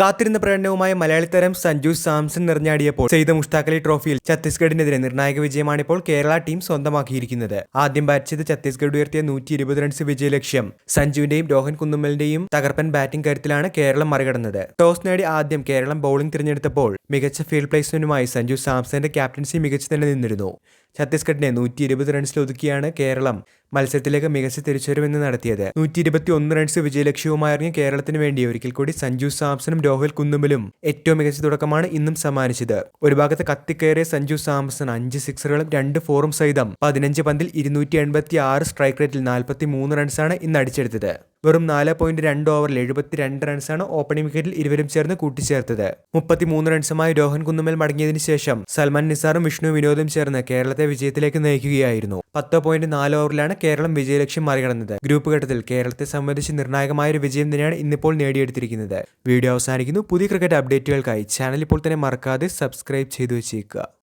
കാത്തിരുന്ന പ്രകടനവുമായ മലയാളി താരം സഞ്ജു സാംസൺ നിറഞ്ഞാടിയപ്പോൾ സെയ്ദ് മുഷ്താഖ് അലി ട്രോഫിയിൽ ഛത്തീസ്ഗഡിനെതിരെ നിർണായക വിജയമാണിപ്പോൾ കേരള ടീം സ്വന്തമാക്കിയിരിക്കുന്നത്. ആദ്യം ബാറ്റ് ചെയ്ത് ഛത്തീസ്ഗഡ് ഉയർത്തിയ നൂറ്റി ഇരുപത് റൺസ് വിജയ ലക്ഷ്യം. സഞ്ജുവിന്റെയും രോഹൻ കുന്നുമ്മലിന്റെയും തകർപ്പൻ ബാറ്റിംഗ് കരുത്തിലാണ് കേരളം മറികടന്നത്. ടോസ് നേടി ആദ്യം കേരളം ബൌളിംഗ് തിരഞ്ഞെടുത്തപ്പോൾ മികച്ച ഫീൽഡ് പ്ലേസ്മെന്റുമായി സഞ്ജു സാംസന്റെ ക്യാപ്റ്റൻസി മികച്ചു തന്നെ നിന്നിരുന്നു. ഛത്തീസ്ഗഡിനെ നൂറ്റി ഇരുപത് റൺസിൽ ഒതുക്കിയാണ് കേരളം മത്സരത്തിലേക്ക് മികച്ച തിരിച്ചുവരവെന്ന് നടത്തിയത്. നൂറ്റി ഇരുപത്തി ഒന്ന് റൺസ് വിജയലക്ഷ്യവുമായിരുന്ന കേരളത്തിന് വേണ്ടി ഒരിക്കൽ കൂടി സഞ്ജു സാംസണും രോഹിൽ കുന്നുമ്പിലും ഏറ്റവും മികച്ച തുടക്കമാണ് ഇന്നും സമ്മാനിച്ചത്. ഒരു ഭാഗത്ത് കത്തിക്കയറിയ സഞ്ജു സാംസൺ അഞ്ച് സിക്സറുകളും രണ്ട് ഫോറും സഹിതം പതിനഞ്ച് പന്തിൽ ഇരുന്നൂറ്റി എൺപത്തി ആറ് സ്ട്രൈക്ക് റേറ്റിൽ നാൽപ്പത്തി മൂന്ന് റൺസാണ് ഇന്ന് അടിച്ചെടുത്തത്. വെറും നാല് പോയിന്റ് രണ്ട് ഓവറിൽ എഴുപത്തി രണ്ട് റൺസാണ് ഓപ്പണിംഗ് വിക്കറ്റിൽ ഇരുവരും ചേർന്ന് കൂട്ടിച്ചേർത്തത്. മുപ്പത്തിമൂന്ന് റൺസുമായി രോഹൻ കുന്നുമൽ മടങ്ങിയതിന് ശേഷം സൽമാൻ നിസാറും വിഷ്ണു വിനോദും ചേർന്ന് കേരളത്തെ വിജയത്തിലേക്ക് നയിക്കുകയായിരുന്നു. പത്ത് പോയിന്റ് നാല് ഓവറിലാണ് കേരളം വിജയലക്ഷ്യം മറികടന്നത്. ഗ്രൂപ്പ് ഘട്ടത്തിൽ കേരളത്തെ സംബന്ധിച്ച് നിർണായകമായ ഒരു വിജയം തന്നെയാണ് ഇന്നിപ്പോൾ നേടിയെടുത്തിരിക്കുന്നത്. വീഡിയോ അവസാനിക്കുന്നു. പുതിയ ക്രിക്കറ്റ് അപ്ഡേറ്റുകൾക്കായി ചാനൽ ഇപ്പോൾ തന്നെ മറക്കാതെ സബ്സ്ക്രൈബ് ചെയ്തു വെച്ചേക്കുക.